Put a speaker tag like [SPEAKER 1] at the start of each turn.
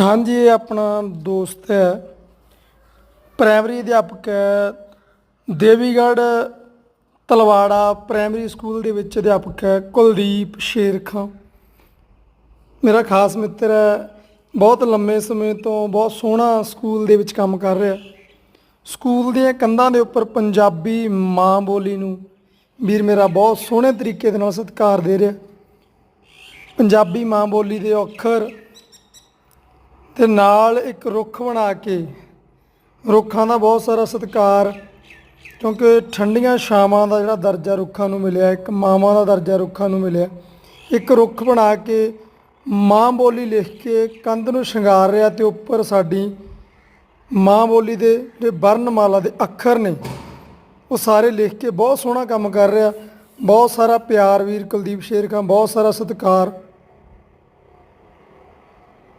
[SPEAKER 1] ਹਾਂਜੀ, ਇਹ ਆਪਣਾ ਦੋਸਤ ਹੈ। ਪ੍ਰਾਇਮਰੀ ਅਧਿਆਪਕ ਹੈ। ਦੇਵੀਗੜ੍ਹ ਤਲਵਾੜਾ ਪ੍ਰਾਇਮਰੀ ਸਕੂਲ ਦੇ ਵਿੱਚ ਅਧਿਆਪਕ ਹੈ ਕੁਲਦੀਪ ਸ਼ੇਰਖਾਂ। ਮੇਰਾ ਖਾਸ ਮਿੱਤਰ ਹੈ। ਬਹੁਤ ਲੰਮੇ ਸਮੇਂ ਤੋਂ ਬਹੁਤ ਸੋਹਣਾ ਸਕੂਲ ਦੇ ਵਿੱਚ ਕੰਮ ਕਰ ਰਿਹਾ। ਸਕੂਲ ਦੀਆਂ ਕੰਧਾਂ ਦੇ ਉੱਪਰ ਪੰਜਾਬੀ ਮਾਂ ਬੋਲੀ ਨੂੰ ਵੀਰ ਮੇਰਾ ਬਹੁਤ ਸੋਹਣੇ ਤਰੀਕੇ ਦੇ ਨਾਲ ਸਤਿਕਾਰ ਦੇ ਰਿਹਾ। ਪੰਜਾਬੀ ਮਾਂ ਬੋਲੀ ਦੇ ਅੱਖਰ ਤੇ ਨਾਲ ਇੱਕ ਰੁੱਖ ਬਣਾ ਕੇ, ਰੁੱਖਾਂ ਦਾ ਬਹੁਤ ਸਾਰਾ ਸਤਿਕਾਰ, ਕਿਉਂਕਿ ਠੰਡੀਆਂ ਛਾਵਾਂ ਦਾ ਜਿਹੜਾ ਦਰਜਾ ਰੁੱਖਾਂ ਨੂੰ ਮਿਲਿਆ, ਇੱਕ ਮਾਵਾਂ ਦਾ ਦਰਜਾ ਰੁੱਖਾਂ ਨੂੰ ਮਿਲਿਆ। ਇੱਕ ਰੁੱਖ ਬਣਾ ਕੇ ਮਾਂ ਬੋਲੀ ਲਿਖ ਕੇ ਕੰਧ ਨੂੰ ਸ਼ਿੰਗਾਰ ਰਿਹਾ ਤੇ ਉੱਪਰ ਸਾਡੀ ਮਾਂ ਬੋਲੀ ਦੇ ਜਿਹੜੇ ਵਰਣਮਾਲਾ ਦੇ ਅੱਖਰ ਨੇ, ਉਹ ਸਾਰੇ ਲਿਖ ਕੇ ਬਹੁਤ ਸੋਹਣਾ ਕੰਮ ਕਰ ਰਿਹਾ। ਬਹੁਤ ਸਾਰਾ ਪਿਆਰ ਵੀਰ ਕੁਲਦੀਪ ਸ਼ੇਰ ਖਾਨ ਬਹੁਤ ਸਾਰਾ ਸਤਿਕਾਰ।